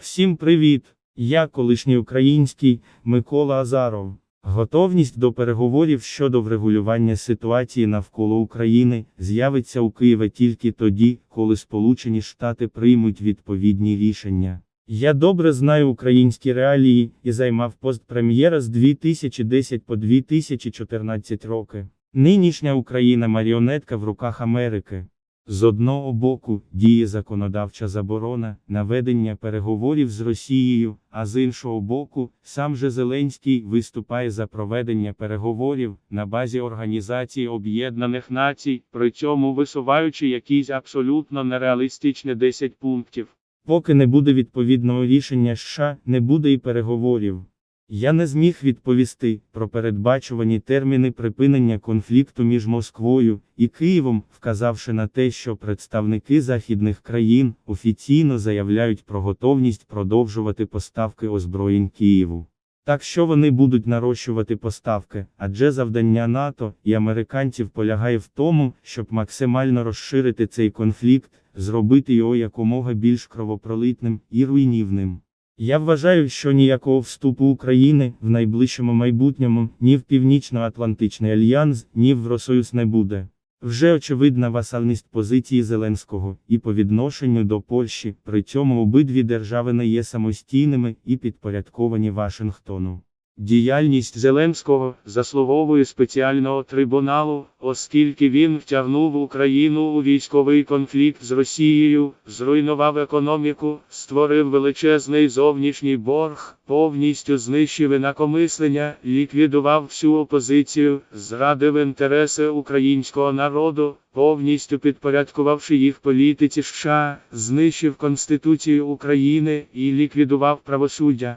Всім привіт! Я колишній український Микола Азаров. Готовність до переговорів щодо врегулювання ситуації навколо України з'явиться у Києві тільки тоді, коли Сполучені Штати приймуть відповідні рішення. Я добре знаю українські реалії і займав пост прем'єра з 2010 по 2014 роки. Нинішня Україна маріонетка в руках Америки. З одного боку, діє законодавча заборона на ведення переговорів з Росією, а з іншого боку, сам же Зеленський виступає за проведення переговорів на базі Організації Об'єднаних Націй, при цьому висуваючи якісь абсолютно нереалістичні 10 пунктів. Поки не буде відповідного рішення США, не буде і переговорів. Я не зміг відповісти про передбачувані терміни припинення конфлікту між Москвою і Києвом, вказавши на те, що представники західних країн офіційно заявляють про готовність продовжувати поставки озброєнь Києву. Так що вони будуть нарощувати поставки, адже завдання НАТО і американців полягає в тому, щоб максимально розширити цей конфлікт, зробити його якомога більш кровопролитним і руйнівним. Я вважаю, що ніякого вступу України в найближчому майбутньому ні в Північно-Атлантичний альянс, ні в Євросоюз не буде. Вже очевидна васальність позиції Зеленського і по відношенню до Польщі, при цьому обидві держави не є самостійними і підпорядковані Вашингтону. Діяльність Зеленського заслуговує спеціального трибуналу, оскільки він втягнув Україну у військовий конфлікт з Росією, зруйнував економіку, створив величезний зовнішній борг, повністю знищив інакомислення, ліквідував всю опозицію, зрадив інтереси українського народу, повністю підпорядкувавши їх політиці США, знищив Конституцію України і ліквідував правосуддя.